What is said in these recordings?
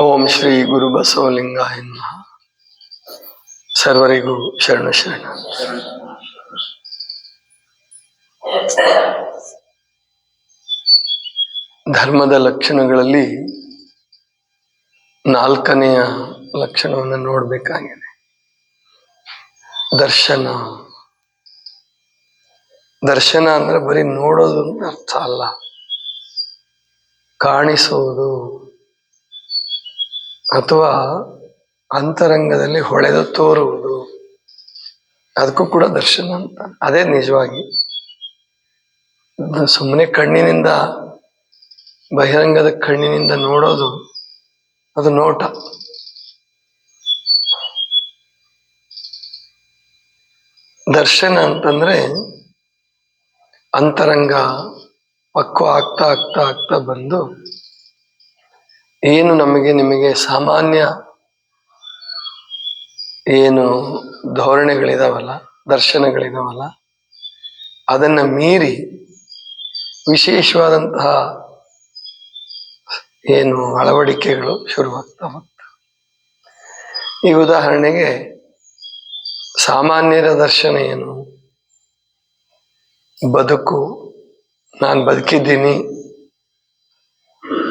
ಓಂ ಶ್ರೀ ಗುರು ಬಸವಲಿಂಗಾಯ ಸರ್ವರಿಗೂ ಶರಣ ಶರಣ. ಧರ್ಮದ ಲಕ್ಷಣಗಳಲ್ಲಿ ನಾಲ್ಕನೆಯ ಲಕ್ಷಣವನ್ನು ನೋಡಬೇಕಾಗಿದೆ. ದರ್ಶನ. ದರ್ಶನ ಅಂದ್ರೆ ಬರೀ ನೋಡೋದು ಅರ್ಥ ಅಲ್ಲ. ಕಾಣಿಸುವುದು ಅಥವಾ ಅಂತರಂಗದಲ್ಲಿ ಹೊಳೆದು ತೋರುವುದು, ಅದಕ್ಕೂ ಕೂಡ ದರ್ಶನ ಅಂತ. ಅದೇ ನಿಜವಾಗಿ. ಸುಮ್ಮನೆ ಕಣ್ಣಿನಿಂದ, ಬಹಿರಂಗದ ಕಣ್ಣಿನಿಂದ ನೋಡೋದು, ಅದು ನೋಟ. ದರ್ಶನ ಅಂತಂದ್ರೆ ಅಂತರಂಗ ಪಕ್ವ ಆಗ್ತಾ ಆಗ್ತಾ ಆಗ್ತಾ ಬಂದು ಏನು ನಮಗೆ ನಿಮಗೆ ಸಾಮಾನ್ಯ ಏನು ಧೋರಣೆಗಳಿದಾವಲ್ಲ, ದರ್ಶನಗಳಿದಾವಲ್ಲ, ಅದನ್ನು ಮೀರಿ ವಿಶೇಷವಾದಂತಹ ಏನು ಅಳವಡಿಕೆಗಳು ಶುರುವಾಗ್ತಾ ಹೋಗ್ತವೆ ಈ ಉದಾಹರಣೆಗೆ ಸಾಮಾನ್ಯರ ದರ್ಶನ ಏನು? ಬದುಕು, ನಾನು ಬದುಕಿದ್ದೀನಿ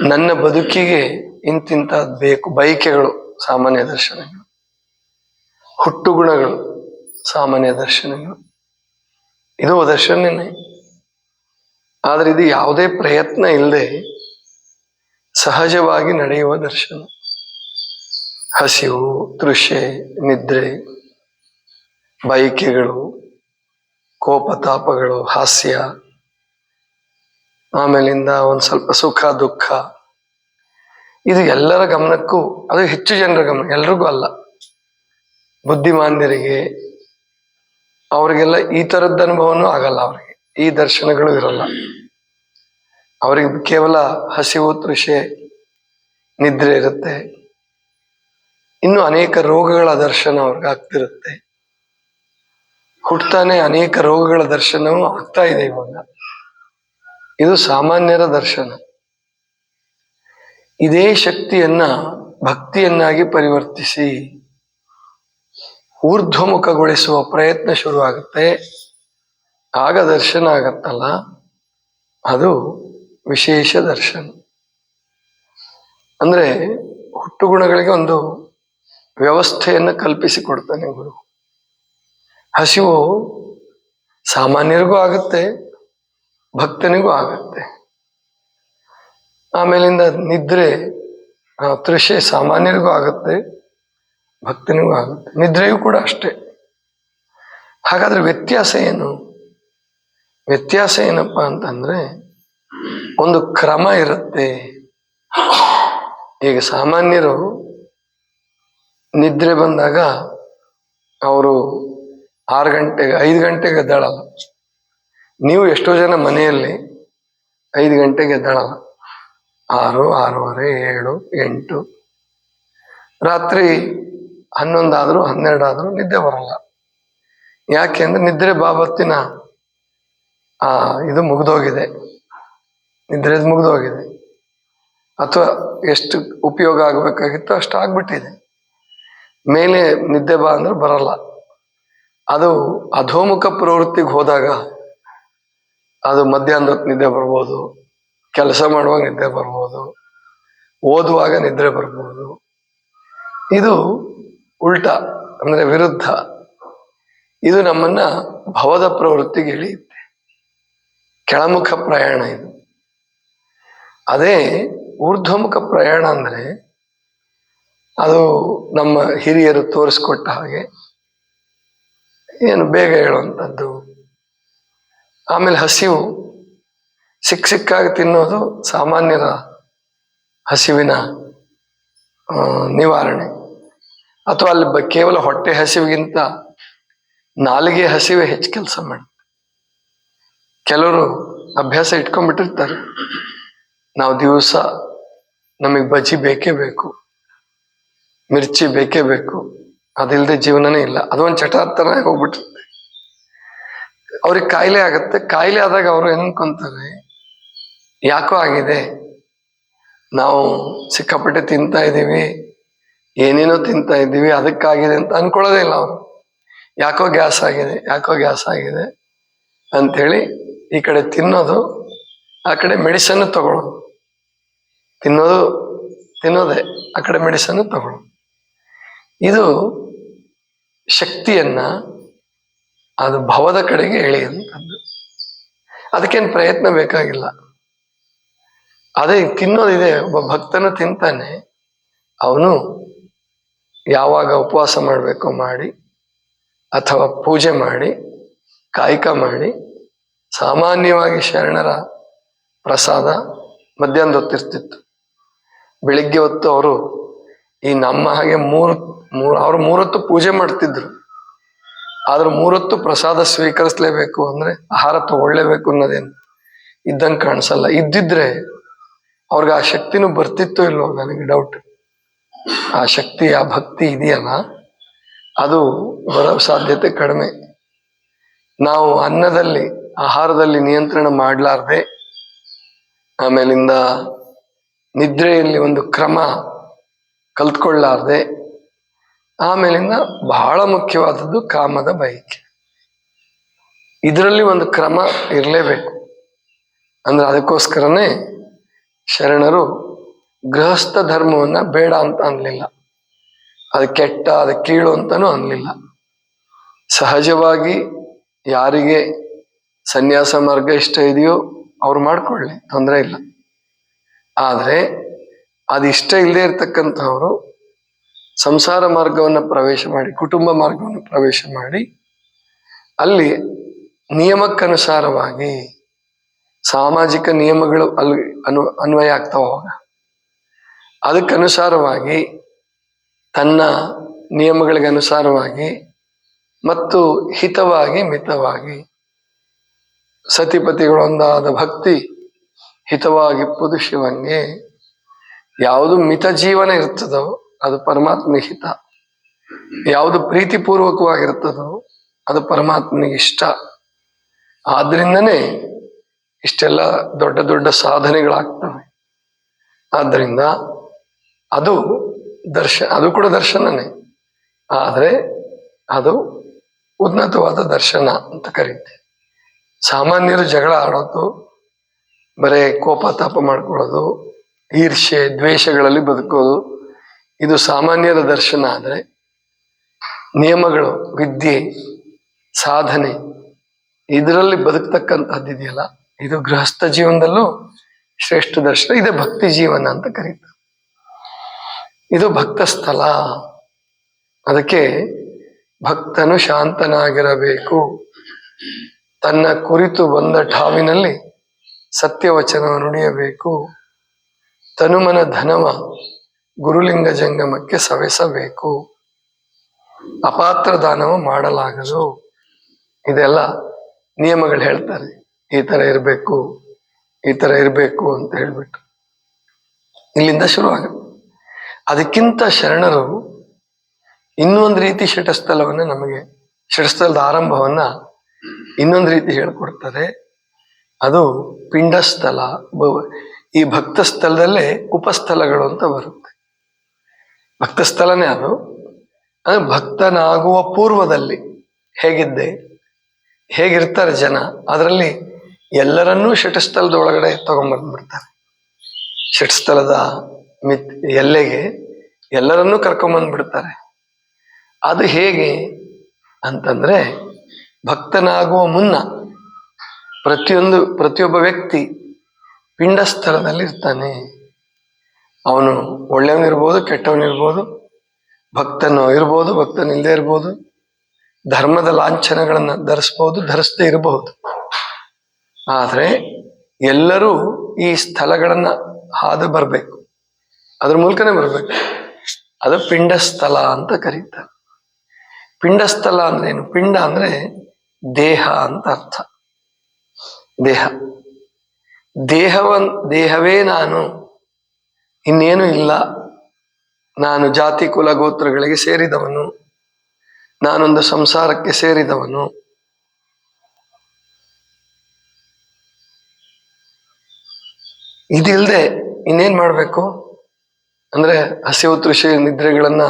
ನನ್ನ ಬದುಕಿಗೆ ಇಂತಿಂತಹದ್ದು ಬೇಕು. ಬಯಕೆಗಳು ಸಾಮಾನ್ಯ ದರ್ಶನಗಳು. ಹುಟ್ಟು ಗುಣಗಳು ಸಾಮಾನ್ಯ ದರ್ಶನಗಳು. ಇದು ದರ್ಶನನೇ. ಆದರೆ ಇದು ಯಾವುದೇ ಪ್ರಯತ್ನ ಇಲ್ಲದೆ ಸಹಜವಾಗಿ ನಡೆಯುವ ದರ್ಶನ. ಹಸಿವು, ತೃಷೆ, ನಿದ್ರೆ, ಬಯಕೆಗಳು ಕೋಪತಾಪಗಳು ಹಾಸ್ಯ, ಆಮೇಲಿಂದ ಒಂದು ಸ್ವಲ್ಪ ಸುಖ, ದುಃಖ. ಇದು ಎಲ್ಲರ ಗಮನಕ್ಕೂ, ಅದು ಹೆಚ್ಚು ಜನರ ಗಮನ, ಎಲ್ರಿಗೂ ಅಲ್ಲ. ಬುದ್ಧಿಮಾಂದ್ಯರಿಗೆ, ಅವರಿಗೆಲ್ಲ ಈ ತರದ ಅನುಭವನೂ ಆಗಲ್ಲ ಅವರಿಗೆ. ಈ ದರ್ಶನಗಳು ಇರಲ್ಲ. ಅವರಿಗೆ ಕೇವಲ ಹಸಿವು, ತೃಷೆ, ನಿದ್ರೆ ಇರುತ್ತೆ. ಇನ್ನು ಅನೇಕ ರೋಗಗಳ ದರ್ಶನ ಅವ್ರಿಗೆ ಆಗ್ತಿರುತ್ತೆ. ಹುಟ್ಟತಾನೆ ಅನೇಕ ರೋಗಗಳ ದರ್ಶನವೂ ಆಗ್ತಾ ಇದೆ ಇವಾಗ. ಇದು ಸಾಮಾನ್ಯರ ದರ್ಶನ. ಇದೇ ಶಕ್ತಿಯನ್ನ ಭಕ್ತಿಯನ್ನಾಗಿ ಪರಿವರ್ತಿಸಿ ಊರ್ಧ್ವಮುಖಗೊಳಿಸುವ ಪ್ರಯತ್ನ ಶುರುವಾಗುತ್ತೆ. ಆಗ ದರ್ಶನ ಆಗತ್ತಲ್ಲ. ಅದು ವಿಶೇಷ ದರ್ಶನ. ಅಂದ್ರೆ ಹುಟ್ಟು ಗುಣಗಳಿಗೆ ಒಂದು ವ್ಯವಸ್ಥೆಯನ್ನು ಕಲ್ಪಿಸಿಕೊಡ್ತಾನೆ ಗುರು. ಹಸಿವು ಸಾಮಾನ್ಯರಿಗೂ ಆಗುತ್ತೆ, ಭಕ್ತನಿಗೂ ಆಗತ್ತೆ. ಆಮೇಲಿಂದ ನಿದ್ರೆ ತೃಷೆ ಸಾಮಾನ್ಯರಿಗೂ ಆಗುತ್ತೆ, ಭಕ್ತನಿಗೂ ಆಗುತ್ತೆ. ನಿದ್ರೆಯೂ ಕೂಡ ಅಷ್ಟೇ. ಹಾಗಾದ್ರೆ ವ್ಯತ್ಯಾಸ ಏನು? ವ್ಯತ್ಯಾಸ ಏನಪ್ಪ ಅಂತಂದ್ರೆ, ಒಂದು ಕ್ರಮ ಇರುತ್ತೆ. ಈಗ ಸಾಮಾನ್ಯರು ನಿದ್ರೆ ಬಂದಾಗ ಅವರು ಆರು ಗಂಟೆಗೆ, ಐದು ಗಂಟೆಗೆ ಎದ್ದಾಳಲ್ಲ. ನೀವು ಎಷ್ಟೋ ಜನ ಮನೆಯಲ್ಲಿ ಐದು ಗಂಟೆಗೆ ಎದ್ದೇಳಲ್ಲ. ಆರು, ಆರೂವರೆ, ಏಳು, ಎಂಟು. ರಾತ್ರಿ ಹನ್ನೊಂದಾದ್ರೂ, ಹನ್ನೆರಡಾದ್ರೂ ನಿದ್ದೆ ಬರಲ್ಲ. ಯಾಕೆ ಅಂದ್ರೆ ನಿದ್ರೆ ಬಾಬತ್ತಿನ ಇದು ಮುಗಿದೋಗಿದೆ. ನಿದ್ರೆದು ಮುಗಿದೋಗಿದೆ. ಅಥವಾ ಎಷ್ಟು ಉಪಯೋಗ ಆಗಬೇಕಾಗಿತ್ತು ಅಷ್ಟು ಆಗ್ಬಿಟ್ಟಿದೆ. ಮೇಲೆ ನಿದ್ದೆ ಬಾ ಅಂದ್ರೆ ಬರಲ್ಲ. ಅದು ಅಧೋಮುಖ ಪ್ರವೃತ್ತಿಗೆ ಹೋದಾಗ ಅದು ಮಧ್ಯಾಹ್ನದ ನಿದ್ದೆ ಬರ್ಬೋದು. ಕೆಲಸ ಮಾಡುವಾಗ ನಿದ್ರೆ ಬರ್ಬೋದು, ಓದುವಾಗ ನಿದ್ರೆ ಬರ್ಬೋದು. ಇದು ಉಲ್ಟಾ, ಅಂದ್ರೆ ವಿರುದ್ಧ. ಇದು ನಮ್ಮನ್ನ ಭವದ ಪ್ರವೃತ್ತಿಗೆ ಇಳಿಯುತ್ತೆ ಕೆಳಮುಖ ಪ್ರಯಾಣ ಇದು. ಅದೇ ಊರ್ಧ್ವಮುಖ ಪ್ರಯಾಣ ಅಂದ್ರೆ ಅದು ನಮ್ಮ ಹಿರಿಯರು ತೋರಿಸ್ಕೊಟ್ಟ ಹಾಗೆ ಏನು ಬೇಗ ಹೇಳುವಂಥದ್ದು. ಆಮೇಲೆ ಹಸಿವು. ಸಿಕ್ ಸಿಕ್ಕಾಗಿ ತಿನ್ನೋದು ಸಾಮಾನ್ಯರ ಹಸಿವಿನ ನಿವಾರಣೆ. ಅಥವಾ ಅಲ್ಲಿ ಕೇವಲ ಹೊಟ್ಟೆ ಹಸಿವಿಗಿಂತ ನಾಲಿಗೆ ಹಸಿವೆ ಹೆಚ್ಚು ಕೆಲಸ ಮಾಡುತ್ತೆ ಕೆಲವರು ಅಭ್ಯಾಸ ಇಟ್ಕೊಂಡ್ಬಿಟ್ಟಿರ್ತಾರೆ. ನಾವು ದಿವಸ ನಮಗೆ ಬಜ್ಜಿ ಬೇಕೇ ಬೇಕು, ಮಿರ್ಚಿ ಬೇಕೇ ಬೇಕು ಅದಿಲ್ಲದೆ ಜೀವನನೇ ಇಲ್ಲ. ಅದೊಂದು ಚಟಾರ್ಥನ ಹೋಗ್ಬಿಟ್ಟಿರುತ್ತೆ. ಅವ್ರಿಗೆ ಕಾಯಿಲೆ ಆಗತ್ತೆ. ಕಾಯಿಲೆ ಆದಾಗ ಅವರು ಏನ್ಕೊಂತಾರೆ ಯಾಕೋ ಆಗಿದೆ? ನಾವು ಸಿಕ್ಕಾಪಟ್ಟೆ ತಿಂತಾ ಇದ್ದೀವಿ. ಏನೇನೋ ತಿಂತಾ ಇದ್ದೀವಿ, ಅದಕ್ಕಾಗಿದೆ ಅಂತ ಅನ್ಕೊಳ್ಳೋದೇ ಇಲ್ಲ ಅವರು. ಯಾಕೋ ಗ್ಯಾಸ್ ಆಗಿದೆ, ಯಾಕೋ ಗ್ಯಾಸ್ ಆಗಿದೆ ಅಂಥೇಳಿ ಈ ಕಡೆ ತಿನ್ನೋದು, ಆ ಕಡೆ ಮೆಡಿಸನ್ ತಗೊಳ್ಳೋದು. ತಿನ್ನೋದು, ತಿನ್ನೋದೇ, ಆ ಕಡೆ ಮೆಡಿಸನ್ ತಗೊಳ್ಳೋದು. ಇದು ಶಕ್ತಿಯನ್ನ ಅದು ಭವದ ಕಡೆಗೆ ಎಳೆಯುವಂಥದ್ದು. ಅದಕ್ಕೇನು ಪ್ರಯತ್ನ ಬೇಕಾಗಿಲ್ಲ. ಅದೇ ತಿನ್ನೋದಿದೆ ಒಬ್ಬ ಭಕ್ತನು ತಿಂತಾನೆ, ಅವನು ಯಾವಾಗ ಉಪವಾಸ ಮಾಡಬೇಕು ಮಾಡಿ, ಅಥವಾ ಪೂಜೆ ಮಾಡಿ, ಕಾಯಕ ಮಾಡಿ, ಸಾಮಾನ್ಯವಾಗಿ ಶರಣರ ಪ್ರಸಾದ ಮಧ್ಯಾಹ್ನದ ಹೊತ್ತಿರ್ತಿತ್ತು ಬೆಳಿಗ್ಗೆ ಹೊತ್ತು ಅವರು ಈ ನಮ್ಮ ಹಾಗೆ ಮೂರು ಮೂರು, ಅವರು ಮೂರೊತ್ತು ಪೂಜೆ ಮಾಡ್ತಿದ್ರು. ಆದ್ರೆ ಮೂರೊತ್ತು ಪ್ರಸಾದ ಸ್ವೀಕರಿಸ್ಲೇಬೇಕು ಅಂದ್ರೆ ಆಹಾರ ತಗೊಳ್ಳೇಬೇಕು ಅನ್ನೋದೇನು ಇದ್ದಂಗೆ ಕಾಣಿಸಲ್ಲ. ಇದ್ದಿದ್ರೆ ಅವ್ರಿಗೆ ಆ ಶಕ್ತಿನೂ ಬರ್ತಿತ್ತೋ ಇಲ್ವೋ ನನಗೆ ಡೌಟ್ ಆ ಶಕ್ತಿ, ಆ ಭಕ್ತಿ ಇದೆಯಲ್ಲ, ಅದು ಬರೋ ಸಾಧ್ಯತೆ ಕಡಿಮೆ. ನಾವು ಅನ್ನದಲ್ಲಿ, ಆಹಾರದಲ್ಲಿ ನಿಯಂತ್ರಣ ಮಾಡಲಾರ್ದೆ, ಆಮೇಲಿಂದ ನಿದ್ರೆಯಲ್ಲಿ ಒಂದು ಕ್ರಮ ಕಲ್ತ್ಕೊಳ್ಳಾರ್ದೆ, ಆಮೇಲಿಂದ ಬಹಳ ಮುಖ್ಯವಾದದ್ದು ಕಾಮದ ಬಯಕೆ. ಇದರಲ್ಲಿ ಒಂದು ಕ್ರಮ ಇರಲೇಬೇಕು. ಅಂದ್ರೆ ಅದಕ್ಕೋಸ್ಕರನೇ ಶರಣರು ಗೃಹಸ್ಥ ಧರ್ಮವನ್ನ ಬೇಡ ಅಂತ ಅನ್ಲಿಲ್ಲ. ಅದು ಕೆಟ್ಟ, ಅದು ಕೀಳು ಅಂತಾನೂ ಅನ್ಲಿಲ್ಲ. ಸಹಜವಾಗಿ ಯಾರಿಗೆ ಸನ್ಯಾಸ ಮಾರ್ಗ ಇಷ್ಟ ಇದೆಯೋ ಅವ್ರು ಮಾಡ್ಕೊಳ್ಳಿ, ತೊಂದರೆ ಇಲ್ಲ. ಆದರೆ ಅದು ಇಷ್ಟ ಇಲ್ಲದೆ ಇರ್ತಕ್ಕಂಥವ್ರು ಸಂಸಾರ ಮಾರ್ಗವನ್ನು ಪ್ರವೇಶ ಮಾಡಿ, ಕುಟುಂಬ ಮಾರ್ಗವನ್ನು ಪ್ರವೇಶ ಮಾಡಿ, ಅಲ್ಲಿ ನಿಯಮಕ್ಕನುಸಾರವಾಗಿ ಸಾಮಾಜಿಕ ನಿಯಮಗಳು ಅಲ್ಲಿ ಅನು ಅನ್ವಯ ಆಗ್ತಾವ ಅವಾಗ. ಅದಕ್ಕನುಸಾರವಾಗಿ ತನ್ನ ನಿಯಮಗಳಿಗೆ ಅನುಸಾರವಾಗಿ ಮತ್ತು ಹಿತವಾಗಿ ಮಿತವಾಗಿ ಸತಿಪತಿಗಳೊಂದಾದ ಭಕ್ತಿ ಹಿತವಾಗಿಪ್ಪುದು ಶಿವಂಗೆ ಯಾವುದು ಮಿತ ಜೀವನ ಇರ್ತದೋ ಅದು ಪರಮಾತ್ಮ ಹಿತ. ಯಾವುದು ಪ್ರೀತಿಪೂರ್ವಕವಾಗಿರ್ತದೋ ಅದು ಪರಮಾತ್ಮನಿಗೆ ಇಷ್ಟ. ಆದ್ರಿಂದನೇ ಇಷ್ಟೆಲ್ಲ ದೊಡ್ಡ ದೊಡ್ಡ ಸಾಧನೆಗಳಾಗ್ತವೆ. ಆದ್ದರಿಂದ ಅದು ದರ್ಶ, ಅದು ಕೂಡ ದರ್ಶನನೇ. ಆದರೆ ಅದು ಉನ್ನತವಾದ ದರ್ಶನ ಅಂತ ಕರೀತೆ ಸಾಮಾನ್ಯರು ಜಗಳ ಆಡೋದು, ಬರೇ ಕೋಪ ತಾಪ ಮಾಡ್ಕೊಳ್ಳೋದು ಈರ್ಷೆ ದ್ವೇಷಗಳಲ್ಲಿ ಬದುಕೋದು, ಇದು ಸಾಮಾನ್ಯರ ದರ್ಶನ. ಆದರೆ ನಿಯಮಗಳು, ವಿದ್ಯೆ, ಸಾಧನೆ, ಇದರಲ್ಲಿ ಬದುಕ್ತಕ್ಕಂಥದ್ದು ಇದೆಯಲ್ಲ ಇದು ಗೃಹಸ್ಥ ಜೀವನದಲ್ಲೂ ಶ್ರೇಷ್ಠ ದರ್ಶನ, ಇದೆ ಭಕ್ತಿ ಜೀವನ ಅಂತ ಕರೀತಾರೆ. ಇದು ಭಕ್ತ ಸ್ಥಳ. ಅದಕ್ಕೆ ಭಕ್ತನು ಶಾಂತನಾಗಿರಬೇಕು. ತನ್ನ ಕುರಿತು ಬಂದ ಠಾವಿನಲ್ಲಿ ಸತ್ಯವಚನವನ್ನು ನುಡಿಯಬೇಕು. ತನುಮನ ಧನವ ಗುರುಲಿಂಗ ಜಂಗಮಕ್ಕೆ ಸವೆಸಬೇಕು. ಅಪಾತ್ರ ದಾನವ ಮಾಡಲಾಗದು. ಇದೆಲ್ಲ ನಿಯಮಗಳು ಹೇಳ್ತಾರೆ. ಈ ತರ ಇರಬೇಕು, ಈ ತರ ಇರಬೇಕು ಅಂತ ಹೇಳ್ಬಿಟ್ಟು ಇಲ್ಲಿಂದ ಶುರುವಾಗುತ್ತೆ ಅದಕ್ಕಿಂತ ಶರಣರು ಇನ್ನೊಂದು ರೀತಿ ಷಟಸ್ಥಲವನ್ನು ನಮಗೆ, ಷಟಸ್ಥಲದ ಆರಂಭವನ್ನ ಇನ್ನೊಂದು ರೀತಿ ಹೇಳ್ಕೊಡ್ತಾರೆ. ಅದು ಪಿಂಡಸ್ಥಲ ಈ ಭಕ್ತ ಸ್ಥಳದಲ್ಲೇ ಉಪಸ್ಥಲಗಳು ಅಂತ ಬರುತ್ತೆ. ಭಕ್ತ ಸ್ಥಳನೇ ಅದು. ಅದು ಭಕ್ತನಾಗುವ ಪೂರ್ವದಲ್ಲಿ ಹೇಗಿದ್ದೆ, ಹೇಗಿರ್ತಾರೆ ಜನ, ಅದರಲ್ಲಿ ಎಲ್ಲರನ್ನೂ ಶಟಸ್ಥಲದ ಒಳಗಡೆ ತಗೊಂಡ್ಬಂದ್ಬಿಡ್ತಾರೆ ಶಟಸ್ಥಲದ ಮಿತ್ ಎಲ್ಲೆಗೆ ಎಲ್ಲರನ್ನೂ ಕರ್ಕೊಂಬಂದ್ಬಿಡ್ತಾರೆ. ಅದು ಹೇಗೆ ಅಂತಂದ್ರೆ ಭಕ್ತನಾಗುವ ಮುನ್ನ ಪ್ರತಿಯೊಂದು, ಪ್ರತಿಯೊಬ್ಬ ವ್ಯಕ್ತಿ ಪಿಂಡ ಸ್ಥಳದಲ್ಲಿ ಇರ್ತಾನೆ ಅವನು ಒಳ್ಳೆಯವನಿರ್ಬೋದು, ಕೆಟ್ಟವನಿರ್ಬೋದು, ಭಕ್ತನು ಇರ್ಬೋದು, ಭಕ್ತನಿಲ್ಲದೆ ಇರ್ಬೋದು, ಧರ್ಮದ ಲಾಂಛನಗಳನ್ನು ಧರಿಸ್ಬೋದು, ಧರಿಸದೇ ಇರಬಹುದು ಆದರೆ ಎಲ್ಲರೂ ಈ ಸ್ಥಳಗಳನ್ನು ಹಾದು ಬರಬೇಕು. ಅದ್ರ ಮೂಲಕನೇ ಬರಬೇಕು. ಅದು ಪಿಂಡ ಸ್ಥಳ ಅಂತ ಕರೀತಾರೆ. ಪಿಂಡ ಸ್ಥಳ ಅಂದ್ರೆ ಏನು? ಪಿಂಡ ಅಂದ್ರೆ ದೇಹ ಅಂತ ಅರ್ಥ. ದೇಹ. ದೇಹವ ದೇಹವೇ ನಾನು. ಇನ್ನೇನು ಇಲ್ಲ. ನಾನು ಜಾತಿ, ಕುಲ, ಗೋತ್ರಗಳಿಗೆ ಸೇರಿದವನು. ನಾನೊಂದು ಸಂಸಾರಕ್ಕೆ ಸೇರಿದವನು. ಇದಿಲ್ದೆ ಇನ್ನೇನ್ ಮಾಡಬೇಕು? ಅಂದ್ರೆ ಹಸಿವು ತೃಷಿ ನಿದ್ರೆಗಳನ್ನ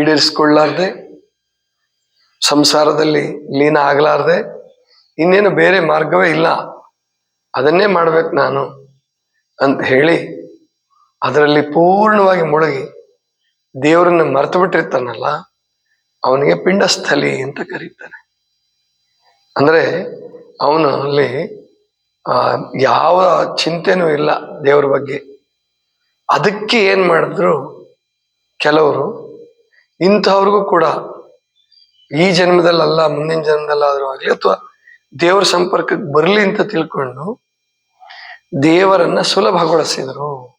ಈಡೇರಿಸ್ಕೊಳ್ಳಾರ್ದೆ, ಸಂಸಾರದಲ್ಲಿ ಲೀನ ಆಗ್ಲಾರ್ದೆ, ಇನ್ನೇನು ಬೇರೆ ಮಾರ್ಗವೇ ಇಲ್ಲ. ಅದನ್ನೇ ಮಾಡ್ಬೇಕು ನಾನು ಅಂತ ಹೇಳಿ ಅದರಲ್ಲಿ ಪೂರ್ಣವಾಗಿ ಮುಳುಗಿ ದೇವರನ್ನ ಮರೆತು ಬಿಟ್ಟಿರ್ತಾನಲ್ಲ, ಅವನಿಗೆ ಪಿಂಡಸ್ಥಲಿ ಅಂತ ಕರೀತಾರೆ ಅಂದ್ರೆ ಅವನು ಅಲ್ಲಿ ಯಾವ ಚಿಂತೆನೂ ಇಲ್ಲ ದೇವ್ರ ಬಗ್ಗೆ. ಅದಕ್ಕೆ ಏನ್ ಮಾಡಿದ್ರು ಕೆಲವರು ಇಂಥವ್ರಿಗೂ ಕೂಡ ಈ ಜನ್ಮದಲ್ಲಲ್ಲ, ಮುಂದಿನ ಜನ್ಮದಲ್ಲಾದರೂ ಆಗಲಿ ಅಥವಾ ದೇವರ ಸಂಪರ್ಕಕ್ಕೆ ಬರಲಿ ಅಂತ ತಿಳ್ಕೊಂಡು ದೇವರನ್ನ ಸುಲಭಗೊಳಿಸಿದರು.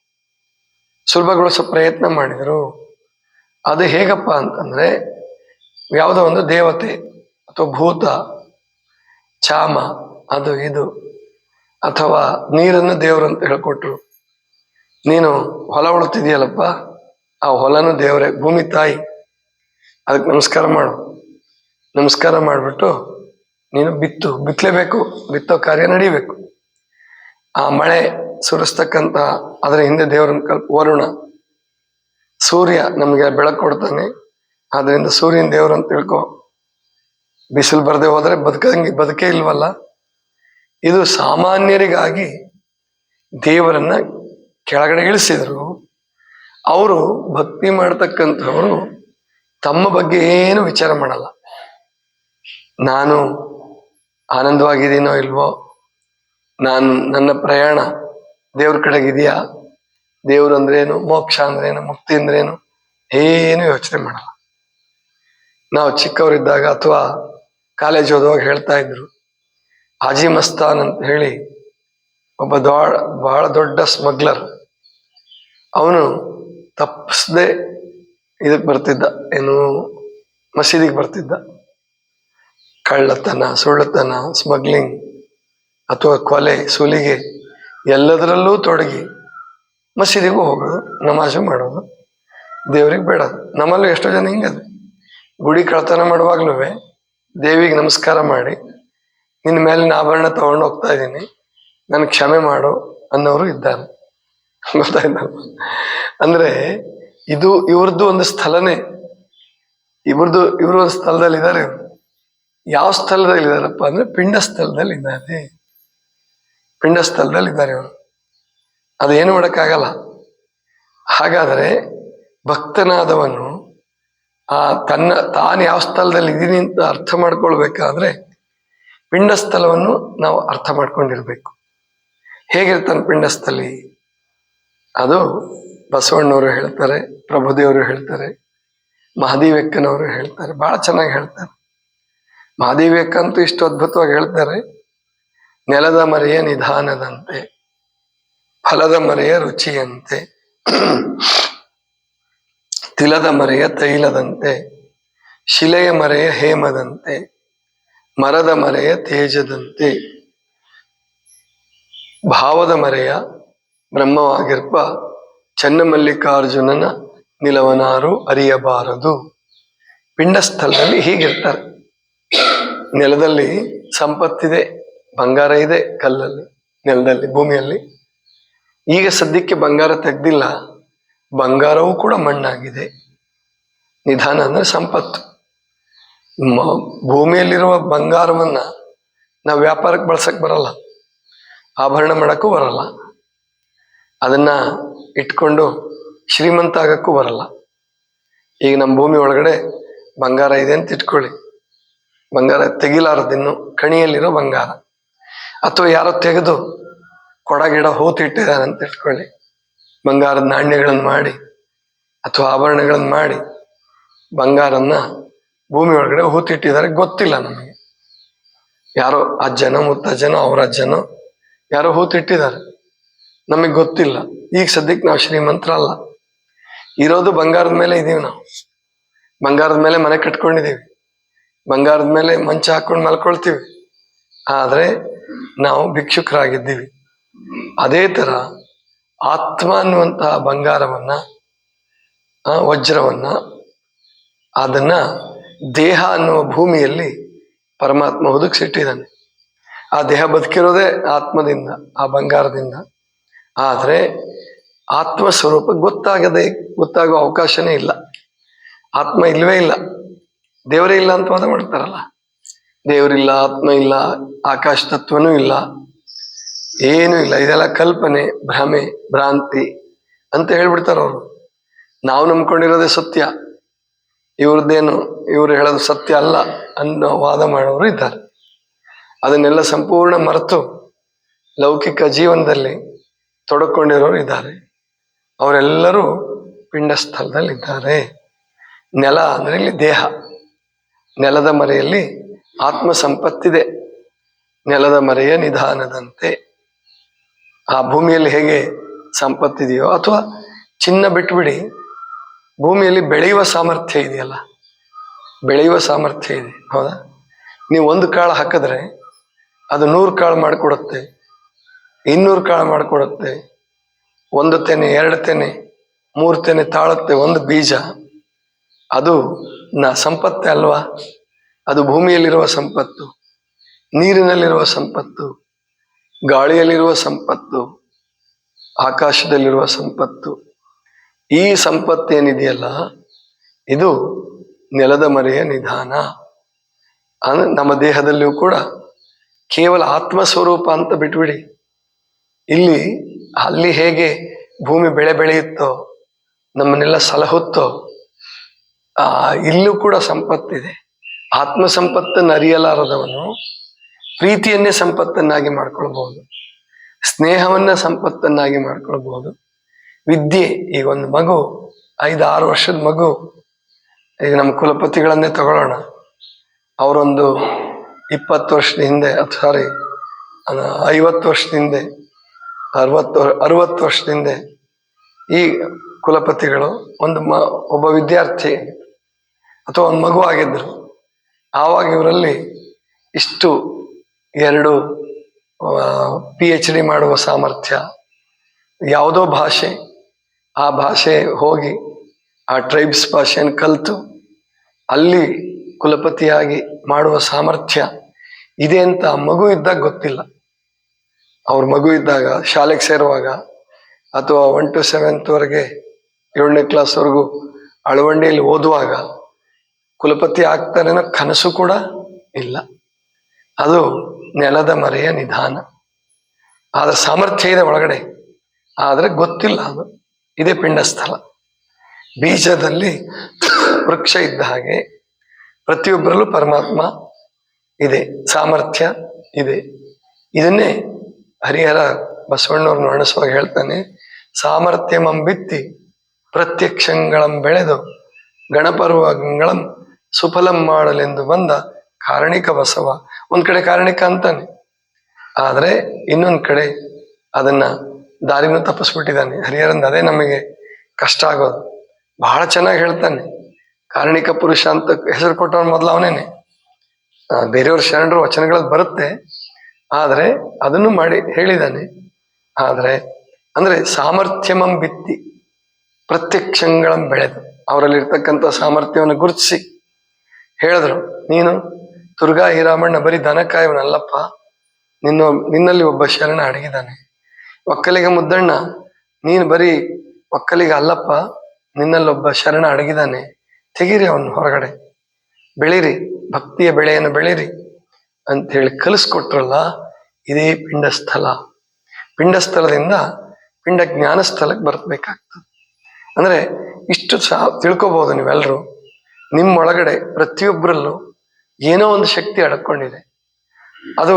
ಸುಲಭಗೊಳಿಸೋ ಪ್ರಯತ್ನ ಮಾಡಿದ್ರು. ಅದು ಹೇಗಪ್ಪ ಅಂತಂದ್ರೆ, ಯಾವುದೋ ಒಂದು ದೇವತೆ ಅಥವಾ ಭೂತ, ಚಾಮ, ಅದು ಇದು ಅಥವಾ ನೀರನ್ನು ದೇವರು ಅಂತ ಹೇಳ್ಕೊಟ್ರು. ನೀನು ಹೊಲ ಉಳುತ್ತಿದೆಯಲ್ಲಪ್ಪ ಆ ಹೊಲನು ದೇವರೇ, ಭೂಮಿ ತಾಯಿ. ಅದಕ್ಕೆ ನಮಸ್ಕಾರ ಮಾಡು. ನಮಸ್ಕಾರ ಮಾಡಿಬಿಟ್ಟು ನೀನು ಬಿತ್ತು, ಬಿತ್ತಲೇಬೇಕು, ಬಿತ್ತೋ ಕಾರ್ಯ ನಡಿಬೇಕು. ಆ ಮಳೆ ಸುರಿಸ್ತಕ್ಕಂಥ ಅದರ ಹಿಂದೆ ದೇವರನ್ನ ಕಲ್ಪ, ವರುಣ. ಸೂರ್ಯ ನಮಗೆ ಬೆಳಕು ಕೊಡ್ತಾನೆ. ಆದ್ದರಿಂದ ಸೂರ್ಯನ ದೇವರು ಅಂತ ತಿಳ್ಕೊ. ಬಿಸಿಲು ಬರದೆ ಹೋದರೆ ಬದುಕಂಗೆ ಬದುಕೇ ಇಲ್ವಲ್ಲ? ಇದು ಸಾಮಾನ್ಯರಿಗಾಗಿ ದೇವರನ್ನ ಕೆಳಗಡೆ ಇಳಿಸಿದ್ರು. ಅವರು ಭಕ್ತಿ ಮಾಡ್ತಕ್ಕಂಥವರು ತಮ್ಮ ಬಗ್ಗೆ ಏನು ವಿಚಾರ ಮಾಡಲ್ಲ. ನಾನು ಆನಂದವಾಗಿದ್ದೀನೋ ಇಲ್ವೋ? ನಾನು ನನ್ನ ಪ್ರಯಾಣ ದೇವ್ರ ಕಡೆಗಿದೆಯಾ ದೇವ್ರು ಅಂದ್ರೇನು, ಮೋಕ್ಷ ಅಂದ್ರೇನು, ಮುಕ್ತಿ ಅಂದ್ರೇನು? ಏನು ಯೋಚನೆ ಮಾಡಲ್ಲ. ನಾವು ಚಿಕ್ಕವರಿದ್ದಾಗ ಅಥವಾ ಕಾಲೇಜ್ ಓದುವಾಗ ಹೇಳ್ತಾ ಇದ್ರು ಹಾಜಿ ಮಸ್ತಾನ್ ಅಂತ ಹೇಳಿ ಒಬ್ಬ ದೊಡ್ಡ ಬಹಳ ದೊಡ್ಡ ಸ್ಮಗ್ಲರ್. ಅವನು ತಪ್ಪಿಸದೆ ಇದಕ್ಕೆ ಬರ್ತಿದ್ದ, ಏನು ಮಸೀದಿಗೆ ಬರ್ತಿದ್ದ. ಕಳ್ಳತನ, ಸುಳ್ಳತನ, ಸ್ಮಗ್ಲಿಂಗ್ ಅಥವಾ ಕೊಲೆ, ಸುಲಿಗೆ ಎಲ್ಲದರಲ್ಲೂ ತೊಡಗಿ ಮಸೀದಿಗೂ ಹೋಗೋದು ನಮಾಜು ಮಾಡೋದು. ದೇವ್ರಿಗೆ ಬೇಡ. ನಮ್ಮಲ್ಲೂ ಎಷ್ಟೋ ಜನ ಹಿಂಗದು. ಗುಡಿ ಕಳ್ತನ ಮಾಡುವಾಗ್ಲೂ ದೇವಿಗೆ ನಮಸ್ಕಾರ ಮಾಡಿ ನಿನ್ನ ಮೇಲಿನ ಆಭರಣ ತಗೊಂಡು ಹೋಗ್ತಾ ಇದ್ದೀನಿ. ನನ್ ಕ್ಷಮೆ ಮಾಡು ಅನ್ನೋರು ಇದ್ದಾರೆ. ಗೊತ್ತಾಯ್ತಲ್ಲ ಅಂದ್ರೆ ಇದು ಇವ್ರದ್ದು ಒಂದು ಸ್ಥಳನೇ. ಇವ್ರದ್ದು, ಇವರು ಒಂದು ಸ್ಥಳದಲ್ಲಿ ಇದ್ದಾರೆ. ಯಾವ ಸ್ಥಳದಲ್ಲಿ ಇದಾರಪ್ಪ ಅಂದ್ರೆ ಪಿಂಡ ಸ್ಥಳದಲ್ಲಿ ಇದ್ದಾರೆ. ಪಿಂಡ ಸ್ಥಳದಲ್ಲಿ ಇದ್ದಾರೆ ಇವರು. ಅದೇನು ಮಾಡೋಕ್ಕಾಗಲ್ಲ. ಹಾಗಾದರೆ ಭಕ್ತನಾದವನು, ಆ ತನ್ನ, ತಾನು ಯಾವ ಸ್ಥಳದಲ್ಲಿ ಇದ್ದೀನಿ ಅಂತ ಅರ್ಥ ಮಾಡ್ಕೊಳ್ಬೇಕಾದ್ರೆ ಪಿಂಡ ಸ್ಥಳವನ್ನು ನಾವು ಅರ್ಥ ಮಾಡ್ಕೊಂಡಿರ್ಬೇಕು. ಹೇಗಿರ್ತಾನೆ ಪಿಂಡಸ್ಥಲಿ? ಅದು ಬಸವಣ್ಣವರು ಹೇಳ್ತಾರೆ, ಪ್ರಭುದೇವರು ಹೇಳ್ತಾರೆ ಮಹಾದೇವಕ್ಕನವರು ಹೇಳ್ತಾರೆ ಬಹಳ ಚೆನ್ನಾಗಿ ಹೇಳ್ತಾರೆ. ಮಹಾದೇವಕ್ಕಂತೂ ಇಷ್ಟು ಅದ್ಭುತವಾಗಿ ಹೇಳ್ತಾರೆ, ನೆಲದ ಮರೆಯ ನಿಧಾನದಂತೆ, ಫಲದ ಮರೆಯ ರುಚಿಯಂತೆ, ತಿಲದ ಮರೆಯ ತೈಲದಂತೆ, ಶಿಲೆಯ ಮರೆಯ ಹೇಮದಂತೆ ಮರದ ಮರೆಯ ತೇಜದಂತೆ. ಭಾವದ ಮರೆಯ ಬ್ರಹ್ಮವಾಗಿರ್ಪ ಚನ್ನಮಲ್ಲಿಕಾರ್ಜುನನ ನಿಲವನಾರು ಅರಿಯಬಾರದು. ಪಿಂಡಸ್ಥಳದಲ್ಲಿ ಹೀಗಿರ್ತಾರೆ. ನೆಲದಲ್ಲಿ ಸಂಪತ್ತಿದೆ, ಬಂಗಾರ ಇದೆ, ಕಲ್ಲಲ್ಲಿ, ನೆಲದಲ್ಲಿ, ಭೂಮಿಯಲ್ಲಿ. ಈಗ ಸದ್ಯಕ್ಕೆ ಬಂಗಾರ ತೆಗ್ದಿಲ್ಲ, ಬಂಗಾರವೂ ಕೂಡ ಮಣ್ಣಾಗಿದೆ. ನಿಧಾನ ಅಂದ್ರೆ ಸಂಪತ್ತು. ಭೂಮಿಯಲ್ಲಿರುವ ಬಂಗಾರವನ್ನ ನಾವು ವ್ಯಾಪಾರಕ್ಕೆ ಬಳಸಕ್ ಬರಲ್ಲ. ಆಭರಣ ಮಾಡೋಕ್ಕೂ ಬರಲ್ಲ. ಅದನ್ನ ಇಟ್ಕೊಂಡು ಶ್ರೀಮಂತ ಆಗಕ್ಕೂ ಬರಲ್ಲ. ಈಗ ನಮ್ಮ ಭೂಮಿ ಒಳಗಡೆ ಬಂಗಾರ ಇದೆ ಅಂತ ಇಟ್ಕೊಳ್ಳಿ. ಬಂಗಾರ ತೆಗಿಲಾರದಿನ್ನು ಕಣಿಯಲ್ಲಿರೋ ಬಂಗಾರ. ಅಥವಾ ಯಾರೋ ತೆಗೆದು ಕೊಡಗಿಡ ಗಿಡ ಹೂತಿಟ್ಟಿದ್ದಾರೆ ಅಂತ ಇಟ್ಕೊಳ್ಳಿ. ಬಂಗಾರದ ನಾಣ್ಯಗಳನ್ನು ಮಾಡಿ ಅಥವಾ ಆಭರಣಗಳನ್ನು ಮಾಡಿ ಬಂಗಾರನ್ನ ಭೂಮಿ ಒಳಗಡೆ ಹೂತಿಟ್ಟಿದ್ದಾರೆ ಗೊತ್ತಿಲ್ಲ ನಮಗೆ. ಯಾರೋ ಅಜ್ಜನ ಮುತ್ತಜ್ಜನೋ ಅವರ ಅಜ್ಜನೋ ಯಾರೋ ಹೂತಿಟ್ಟಿದ್ದಾರೆ ನಮಗೆ ಗೊತ್ತಿಲ್ಲ. ಈಗ ಸದ್ಯಕ್ಕೆ ನಾವು ಶ್ರೀಮಂತರಲ್ಲ ಇರೋದು ಬಂಗಾರದ ಮೇಲೆ ಇದೀವಿ ನಾವು. ಬಂಗಾರದ ಮೇಲೆ ಮನೆ ಕಟ್ಕೊಂಡಿದೀವಿ. ಬಂಗಾರದ ಮೇಲೆ ಮಂಚ ಹಾಕೊಂಡು ಮಲ್ಕೊಳ್ತೀವಿ. ಆದರೆ ನಾವು ಭಿಕ್ಷುಕರಾಗಿದ್ದೀವಿ. ಅದೇ ತರ ಆತ್ಮ ಅನ್ನುವಂತಹ ಬಂಗಾರವನ್ನ ವಜ್ರವನ್ನ, ಅದನ್ನ ದೇಹ ಅನ್ನುವ ಭೂಮಿಯಲ್ಲಿ ಪರಮಾತ್ಮ ಒದಗಿಸಿಟ್ಟಿದ್ದಾನೆ. ಆ ದೇಹ ಬದುಕಿರೋದೇ ಆತ್ಮದಿಂದ, ಆ ಬಂಗಾರದಿಂದ. ಆದರೆ ಆತ್ಮ ಸ್ವರೂಪ ಗೊತ್ತಾಗದೆ, ಗೊತ್ತಾಗುವ ಅವಕಾಶನೇ ಇಲ್ಲ. ಆತ್ಮ ಇಲ್ಲವೇ ಇಲ್ಲ. ದೇವರೇ ಇಲ್ಲ ಅಂತ ವಾದ ಮಾಡ್ತಾರಲ್ಲ. ದೇವರಿಲ್ಲ, ಆತ್ಮ ಇಲ್ಲ, ಆಕಾಶ ತತ್ವನೂ ಇಲ್ಲ, ಏನೂ ಇಲ್ಲ. ಇದೆಲ್ಲ ಕಲ್ಪನೆ, ಭ್ರಮೆ, ಭ್ರಾಂತಿ ಅಂತ ಹೇಳ್ಬಿಡ್ತಾರ ಅವರು ನಾವು ನಂಬ್ಕೊಂಡಿರೋದೇ ಸತ್ಯ. ಇವ್ರದ್ದೇನು, ಇವ್ರು ಹೇಳೋದು ಸತ್ಯ ಅಲ್ಲ ಅನ್ನೋ ವಾದ ಮಾಡೋರು ಇದ್ದಾರೆ. ಅದನ್ನೆಲ್ಲ ಸಂಪೂರ್ಣ ಮರೆತು ಲೌಕಿಕ ಜೀವನದಲ್ಲಿ ತೊಡಕೊಂಡಿರೋರು ಇದ್ದಾರೆ. ಅವರೆಲ್ಲರೂ ಪಿಂಡ ಸ್ಥಳದಲ್ಲಿದ್ದಾರೆ ನೆಲ ಅಂದರೆ ಇಲ್ಲಿ ದೇಹ. ನೆಲದ ಮರೆಯಲ್ಲಿ ಆತ್ಮ ಸಂಪತ್ತಿದೆ ನೆಲದ ಮರೆಯ ನಿಧಾನದಂತೆ. ಆ ಭೂಮಿಯಲ್ಲಿ ಹೇಗೆ ಸಂಪತ್ತಿದೆಯೋ ಅಥವಾ ಚಿನ್ನ ಬಿಟ್ಬಿಡಿ ಭೂಮಿಯಲ್ಲಿ ಬೆಳೆಯುವ ಸಾಮರ್ಥ್ಯ ಇದೆಯಲ್ಲ? ಬೆಳೆಯುವ ಸಾಮರ್ಥ್ಯ ಇದೆ, ಹೌದಾ? ನೀವು ಒಂದು ಕಾಳು ಹಾಕಿದ್ರೆ ಅದು ನೂರು ಕಾಳು ಮಾಡಿಕೊಡುತ್ತೆ, ಇನ್ನೂರು ಕಾಳು ಮಾಡಿಕೊಡುತ್ತೆ, ಒಂದು ತೆನೆ, ಎರಡು ತೆನೆ, ಮೂರು ತೆನೆ ತಾಳುತ್ತೆ ಒಂದು ಬೀಜ, ಅದು ನ ಸಂಪತ್ತೆ ಅಲ್ವಾ? ಅದು ಭೂಮಿಯಲ್ಲಿರುವ ಸಂಪತ್ತು, ನೀರಿನಲ್ಲಿರುವ ಸಂಪತ್ತು, ಗಾಳಿಯಲ್ಲಿರುವ ಸಂಪತ್ತು, ಆಕಾಶದಲ್ಲಿರುವ ಸಂಪತ್ತು ಈ ಸಂಪತ್ತೇನಿದೆಯಲ್ಲ ಇದು ನೆಲದ ಮರೆಯ ನಿಧಾನ. ಅಂದ್ರೆ ನಮ್ಮ ದೇಹದಲ್ಲಿಯೂ ಕೂಡ ಕೇವಲ ಆತ್ಮ ಸ್ವರೂಪ ಅಂತ ಬಿಟ್ಬಿಡಿ. ಇಲ್ಲಿ, ಅಲ್ಲಿ ಹೇಗೆ ಭೂಮಿ ಬೆಳೆ ಬೆಳೆಯುತ್ತೋ, ನಮ್ಮನ್ನೆಲ್ಲ ಸಲಹುತ್ತೋ, ಆ, ಇಲ್ಲೂ ಕೂಡ ಸಂಪತ್ತಿದೆ. ಆತ್ಮ ಸಂಪತ್ತನ್ನು ಅರಿಯಲಾರದವನು ಪ್ರೀತಿಯನ್ನೇ ಸಂಪತ್ತನ್ನಾಗಿ ಮಾಡ್ಕೊಳ್ಬಹುದು. ಸ್ನೇಹವನ್ನ ಸಂಪತ್ತನ್ನಾಗಿ ಮಾಡ್ಕೊಳ್ಬಹುದು. ವಿದ್ಯೆ. ಈಗ ಒಂದು ಮಗು ಐದು ಆರು ವರ್ಷದ ಮಗು, ಈಗ ನಮ್ಮ ಕುಲಪತಿಗಳನ್ನೇ ತಗೊಳ್ಳೋಣ. ಅವರೊಂದು ಇಪ್ಪತ್ತು ವರ್ಷದ ಹಿಂದೆ ಸಾರಿ ಐವತ್ತು ವರ್ಷದ ಹಿಂದೆ, ಅರವತ್ತು ಅರವತ್ತು ವರ್ಷದ ಹಿಂದೆ ಈ ಕುಲಪತಿಗಳು ಒಂದು ಮ, ಒಬ್ಬ ವಿದ್ಯಾರ್ಥಿ ಅಥವಾ ಒಂದು ಮಗು ಆಗಿದ್ದರು. ಆವಾಗ ಇವರಲ್ಲಿ ಇಷ್ಟು ಎರಡು ಪಿ ಎಚ್ ಡಿ ಮಾಡುವ ಸಾಮರ್ಥ್ಯ, ಯಾವುದೋ ಭಾಷೆ ಆ ಭಾಷೆ ಹೋಗಿ ಆ ಟ್ರೈಬ್ಸ್ ಭಾಷೆಯನ್ನು ಕಲಿತು ಅಲ್ಲಿ ಕುಲಪತಿಯಾಗಿ ಮಾಡುವ ಸಾಮರ್ಥ್ಯ ಇದೆ ಅಂತ ಮಗು ಇದ್ದಾಗ ಗೊತ್ತಿಲ್ಲ. ಅವ್ರ ಮಗು ಇದ್ದಾಗ ಶಾಲೆಗೆ ಸೇರುವಾಗ ಅಥವಾ ಒನ್ ಟು ಸೆವೆಂತ್ವರೆಗೆ ಏಳನೇ ಕ್ಲಾಸ್ವರೆಗೂ ಅಳವಂಡಿಯಲ್ಲಿ ಓದುವಾಗ ಕುಲಪತಿ ಆಗ್ತಾರೆ ಅನ್ನೋ ಕನಸು ಕೂಡ ಇಲ್ಲ. ಅದು ನೆಲದ ಮರೆಯ ನಿಧಾನ. ಆದರೆ ಸಾಮರ್ಥ್ಯ ಇದೆ ಒಳಗಡೆ. ಆದರೆ ಗೊತ್ತಿಲ್ಲ ಅದು. ಇದೇ ಪಿಂಡಸ್ಥಳ. ಬೀಜದಲ್ಲಿ ವೃಕ್ಷ ಇದ್ದ ಹಾಗೆ ಪ್ರತಿಯೊಬ್ಬರಲ್ಲೂ ಪರಮಾತ್ಮ ಇದೆ, ಸಾಮರ್ಥ್ಯ ಇದೆ. ಇದನ್ನೇ ಹರಿಹರ ಬಸವಣ್ಣವ್ರು ವರ್ಣಿಸುವಾಗ ಹೇಳ್ತಾನೆ, ಸಾಮರ್ಥ್ಯಮಂ ಬಿತ್ತಿ ಪ್ರತ್ಯಕ್ಷಂಗಳಂ ಬೆಳೆದು ಗಣಪರ್ವಗಳಂ ಸುಫಲಂ ಮಾಡಲೆಂದು ಬಂದ ಕಾರಣಿಕ ಬಸವ. ಒಂದ್ ಕಡೆ ಕಾರಣಿಕ ಅಂತಾನೆ. ಆದರೆ ಇನ್ನೊಂದು ಕಡೆ ಅದನ್ನ ದಾರಿನೂ ತಪ್ಪಿಸ್ಬಿಟ್ಟಿದ್ದಾನೆ. ಹರಿಹರಂದ ಅದೇ ನಮಗೆ ಕಷ್ಟ ಆಗೋದು. ಬಹಳ ಚೆನ್ನಾಗಿ ಹೇಳ್ತಾನೆ. ಕಾರಣಿಕ ಪುರುಷ ಅಂತ ಹೆಸರು ಕೊಟ್ಟವನು ಮೊದಲು ಅವನೇನೆ. ಬೇರೆಯವ್ರ ಶರಣರು ವಚನಗಳಲ್ಲಿ ಬರುತ್ತೆ. ಆದರೆ ಅದನ್ನು ಮಾಡಿ ಹೇಳಿದ್ದಾನೆ. ಆದರೆ, ಅಂದ್ರೆ ಸಾಮರ್ಥ್ಯಮಂ ಬಿತ್ತಿ, ಪ್ರತ್ಯಕ್ಷಂಗಳಂ ಬೆಳೆದು, ಅವರಲ್ಲಿರ್ತಕ್ಕಂಥ ಸಾಮರ್ಥ್ಯವನ್ನು ಗುರುತಿಸಿ ಹೇಳಿದ್ರು. ನೀನು ದುರ್ಗಾ ಹಿರಾಮಣ್ಣ ಬರೀ ದನಕಾಯವನಲ್ಲಪ್ಪ, ನಿನ್ನ, ನಿನ್ನಲ್ಲಿ ಒಬ್ಬ ಶರಣ ಅಡಗಿದ್ದಾನೆ. ಒಕ್ಕಲಿಗ ಮುದ್ದಣ್ಣ, ನೀನು ಬರೀ ಒಕ್ಕಲಿಗ ಅಲ್ಲಪ್ಪ, ನಿನ್ನಲ್ಲೊಬ್ಬ ಶರಣ ಅಡಗಿದಾನೆ. ತೆಗೀರಿ ಅವನು ಹೊರಗಡೆ. ಬೆಳೀರಿ, ಭಕ್ತಿಯ ಬೆಳೆಯನ್ನು ಬೆಳೀರಿ ಅಂತ ಹೇಳಿ ಕಲಿಸ್ಕೊಟ್ರಲ್ಲ, ಇದೇ ಪಿಂಡಸ್ಥಲ. ಪಿಂಡಸ್ಥಲದಿಂದ ಪಿಂಡ ಜ್ಞಾನ ಸ್ಥಳಕ್ಕೆ ಬರ್ತಬೇಕಾಗ್ತದೆ ಅಂದ್ರೆ ಇಷ್ಟು ಸಹ ತಿಳ್ಕೊಬಹುದು ನೀವೆಲ್ಲರೂ ನಿಮ್ಮೊಳಗಡೆ ಪ್ರತಿಯೊಬ್ಬರಲ್ಲೂ ಏನೋ ಒಂದು ಶಕ್ತಿ ಅಡಕೊಂಡಿದೆ. ಅದು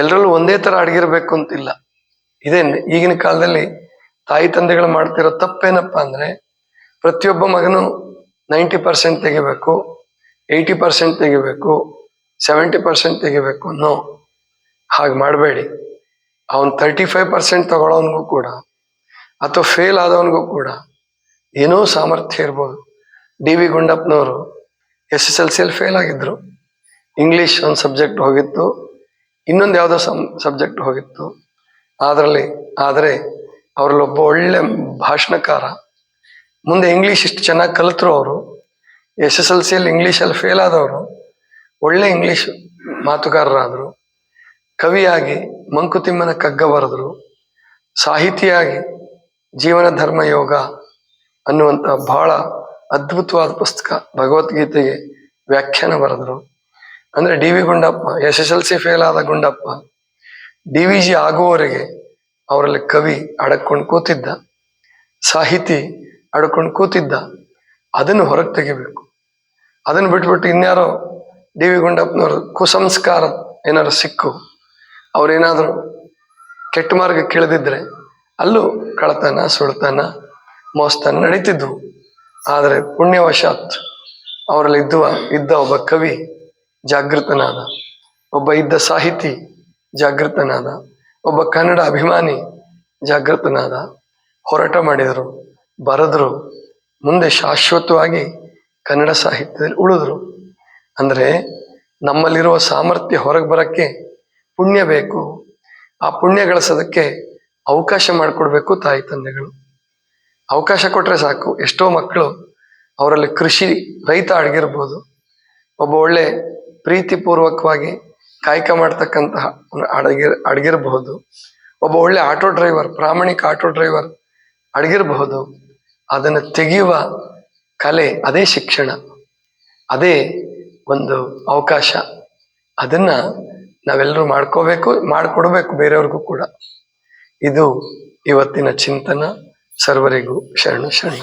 ಎಲ್ಲರಲ್ಲೂ ಒಂದೇ ಥರ ಅಡಗಿರ್ಬೇಕು ಅಂತಿಲ್ಲ. ಇದೇ. ಈಗಿನ ಕಾಲದಲ್ಲಿ ತಾಯಿ ತಂದೆಗಳು ಮಾಡ್ತಿರೋ ತಪ್ಪೇನಪ್ಪ ಅಂದ್ರೆ ಪ್ರತಿಯೊಬ್ಬ ಮಗನು ನೈಂಟಿ ಪರ್ಸೆಂಟ್ ತೆಗಿಬೇಕು, ಏಯ್ಟಿ ಪರ್ಸೆಂಟ್ ತೆಗಿಬೇಕು, ಸೆವೆಂಟಿ ಪರ್ಸೆಂಟ್ ತೆಗಿಬೇಕು ಅನ್ನೋ ಹಾಗೆ ಮಾಡಬೇಡಿ. ಅವನ್ ತರ್ಟಿ ಫೈವ್ ಪರ್ಸೆಂಟ್ ತಗೊಳ್ಳೋನ್ಗೂ ಕೂಡ ಅಥವಾ ಫೇಲ್ ಆದವನಿಗೂ ಕೂಡ ಏನೋ ಸಾಮರ್ಥ್ಯ ಇರ್ಬೋದು. ಡಿ ವಿ ಗುಂಡಪ್ಪನವರು ಎಸ್ ಎಸ್ ಎಲ್ ಸಿಯಲ್ಲಿ ಫೇಲ್ ಆಗಿದ್ರು. ಇಂಗ್ಲಿಷ್ ಒಂದು ಸಬ್ಜೆಕ್ಟ್ ಹೋಗಿತ್ತು, ಇನ್ನೊಂದು ಯಾವುದೋ ಸಬ್ಜೆಕ್ಟ್ ಹೋಗಿತ್ತು. ಅದರಲ್ಲಿ ಆದರೆ ಅವರಲ್ಲಿ ಒಬ್ಬ ಒಳ್ಳೆ ಭಾಷಣಕಾರ. ಮುಂದೆ ಇಂಗ್ಲೀಷ್ ಇಷ್ಟು ಚೆನ್ನಾಗಿ ಕಲಿತರು ಅವರು. ಎಸ್ ಎಸ್ ಎಲ್ ಸಿಯಲ್ಲಿ ಇಂಗ್ಲೀಷಲ್ಲಿ ಫೇಲ್ ಆದವರು. ಒಳ್ಳೆ ಇಂಗ್ಲೀಷ್ ಮಾತುಗಾರರಾದರು. ಕವಿಯಾಗಿ ಮಂಕುತಿಮ್ಮನ ಕಗ್ಗ ಬರೆದ್ರು. ಸಾಹಿತಿಯಾಗಿ ಜೀವನ ಧರ್ಮ ಯೋಗ ಅನ್ನುವಂಥ ಬಹಳ ಅದ್ಭುತವಾದ ಪುಸ್ತಕ ಭಗವದ್ಗೀತೆಗೆ ವ್ಯಾಖ್ಯಾನ ಬರೆದ್ರು. ಅಂದರೆ D V Gundappa, S S L C fail ಆದ ಗುಂಡಪ್ಪ. ಡಿ ವಿ ಜಿ ಆಗುವವರೆಗೆ ಅವರಲ್ಲಿ ಕವಿ ಅಡಕೊಂಡು ಕೂತಿದ್ದ, ಸಾಹಿತಿ ಅಡ್ಕೊಂಡು ಕೂತಿದ್ದ, ಅದನ್ನು ಹೊರಗೆ ತೆಗಿಬೇಕು. ಅದನ್ನು ಬಿಟ್ಬಿಟ್ಟು ಇನ್ಯಾರೋ ಡಿ ವಿ ಗುಂಡಪ್ಪನವರು ಕುಸಂಸ್ಕಾರ ಏನಾದ್ರು ಸಿಕ್ಕು, ಅವರೇನಾದರೂ ಕೆಟ್ಟ ಮಾರ್ಗ ಕೇಳಿದಿದ್ರೆ ಅಲ್ಲೂ ಕಳತನ ಸುಳ್ತನ, ಮೋಸ್ತನ ನಡೀತಿದ್ವು. ಆದರೆ ಪುಣ್ಯವಶಾತ್ ಅವರಲ್ಲಿ ಇದ್ದ ಒಬ್ಬ ಕವಿ ಜಾಗೃತನಾದ, ಒಬ್ಬ ಇದ್ದ ಸಾಹಿತಿ ಜಾಗೃತನಾದ. ಒಬ್ಬ ಕನ್ನಡ ಅಭಿಮಾನಿ ಜಾಗೃತನಾದ. ಹೋರಾಟ ಮಾಡಿದರು, ಬರೆದ್ರು, ಮುಂದೆ ಶಾಶ್ವತವಾಗಿ ಕನ್ನಡ ಸಾಹಿತ್ಯದಲ್ಲಿ ಉಳಿದ್ರು. ಅಂದರೆ ನಮ್ಮಲ್ಲಿರುವ ಸಾಮರ್ಥ್ಯ ಹೊರಗೆ ಬರಕ್ಕೆ ಪುಣ್ಯ ಬೇಕು. ಆ ಪುಣ್ಯ ಗಳಿಸೋದಕ್ಕೆ ಅವಕಾಶ ಮಾಡಿಕೊಡ್ಬೇಕು ತಾಯಿ ತಂದೆಗಳು. ಅವಕಾಶ ಕೊಟ್ಟರೆ ಸಾಕು. ಎಷ್ಟೋ ಮಕ್ಕಳು ಅವರಲ್ಲಿ ಕೃಷಿ ರೈತ ಅಡಗಿರ್ಬೋದು ಒಬ್ಬ ಒಳ್ಳೆ ಪ್ರೀತಿಪೂರ್ವಕವಾಗಿ ಕಾಯಕ ಮಾಡ್ತಕ್ಕಂತಹ ಅಡಗಿರ್, ಅಡಗಿರಬಹುದು. ಒಬ್ಬ ಒಳ್ಳೆ ಆಟೋ ಡ್ರೈವರ್, ಪ್ರಾಮಾಣಿಕ ಆಟೋ ಡ್ರೈವರ್ ಅಡಗಿರಬಹುದು. ಅದನ್ನು ತೆಗೆಯುವ ಕಲೆ, ಅದೇ ಶಿಕ್ಷಣ, ಅದೇ ಒಂದು ಅವಕಾಶ. ಅದನ್ನ ನಾವೆಲ್ಲರೂ ಮಾಡ್ಕೋಬೇಕು, ಮಾಡಿಕೊಡ್ಬೇಕು ಬೇರೆಯವ್ರಿಗೂ ಕೂಡ. ಇದು ಇವತ್ತಿನ ಚಿಂತನ. ಸರ್ವರಿಗೂ ಶರಣ ಶರಣ.